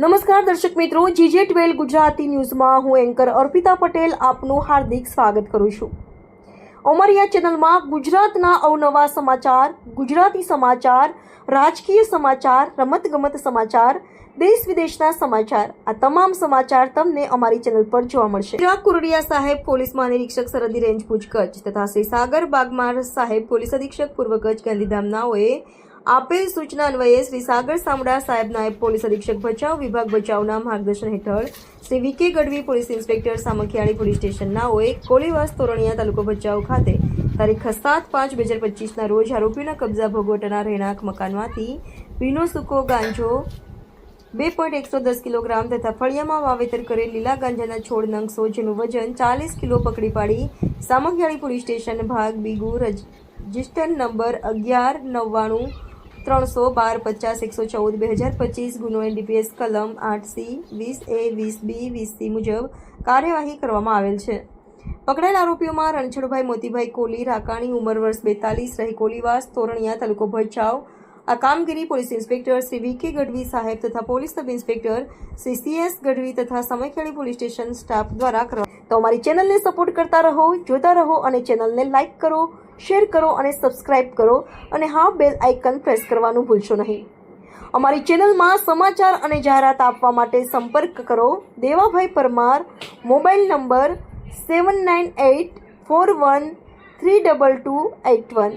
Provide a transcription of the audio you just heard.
નમસ્કાર દર્શક મિત્રો, જીજે ટ્વેલ ગુજરાતી ન્યૂઝમાં હું એન્કર અર્પિતા પટેલ આપનું હાર્દિક સ્વાગત કરું છું. અમારી ચેનલમાં ગુજરાતના અવનવા સમાચાર, ગુજરાતી સમાચાર, રાજકીય સમાચાર, રમતગમત સમાચાર, દેશ વિદેશના સમાચાર, આ તમામ સમાચાર તમને અમારી ચેનલ પર જોવા મળશે. ચિરાગ કુરડિયા સાહેબ પોલીસ મહાનિરીક્ષક સરહદી રેન્જ ભુજ કચ્છ તથા શ્રી સાગર બાગમાર સાહેબ પોલીસ અધિક્ષક પૂર્વ કચ્છ ગાંધીધામનાઓએ આપેલ સૂચના અન્વયે શ્રી સાગર સામડા સાહેબ નાયબ પોલીસ અધિક્ષક ભચાઉ વિભાગ ભચાઉના માર્ગદર્શન હેઠળ Shri VK Gadhvi police inspector Samakhiyali police સ્ટેશનનાઓએ Kolivas Toraniya તાલુકો ભચાઉ ખાતે તારીખ સાત પાંચ બે હજાર પચીસના રોજ આરોપીના કબજા ભોગવટના રહેણાંક મકાનમાંથી ભીનો સૂકો ગાંજો બે પોઈન્ટ એકસો દસ કિલોગ્રામ તથા ફળિયામાં વાવેતર કરેલ લીલા ગાંજાના છોડ નંગસો જેનું વજન ચાલીસ કિલો પકડી પાડી સામખિયાળી પોલીસ સ્ટેશન ભાગ બીગુ રજિસ્ટર નંબર અગિયાર નવ્વાણું ત્રણસો બાર પચાસ એકસો ચૌદ બે હજાર પચીસ ગુનો એનડીપીએસ કલમ આઠ સી, વીસ એ, વીસ બી, વીસ સી મુજબ કાર્યવાહી કરવામાં આવેલ છે. પકડાયેલ આરોપીઓમાં રણછોડભાઈ મોતીભાઈ કોલી, રાકાણી ઉંમર વર્ષ બેતાલીસ, રહી કોલીવાસ, તોરણિયા તાલુકો ભચાઉ. આ કામગીરી પોલીસ ઇન્સ્પેક્ટર શ્રી વી કે ગઢવી સાહેબ તથા police sub inspector Shri C S Gadhvi તથા સમયખેડી પોલીસ સ્ટેશન સ્ટાફ દ્વારા કરવા. તો અમારી ચેનલને સપોર્ટ કરતા રહો, જોતા રહો અને ચેનલને લાઇક કરો. શેર કરો અને સબસ્ક્રાઇબ કરો અને હા બેલ આઇકન પ્રેસ કરવાનું ભૂલશો નહીં. અમારી ચેનલમાં સમાચાર અને જાહેરાત આપવા માટે સંપર્ક કરો. Devabhai Parmar, mobile number seven nine eight four one three double two eight one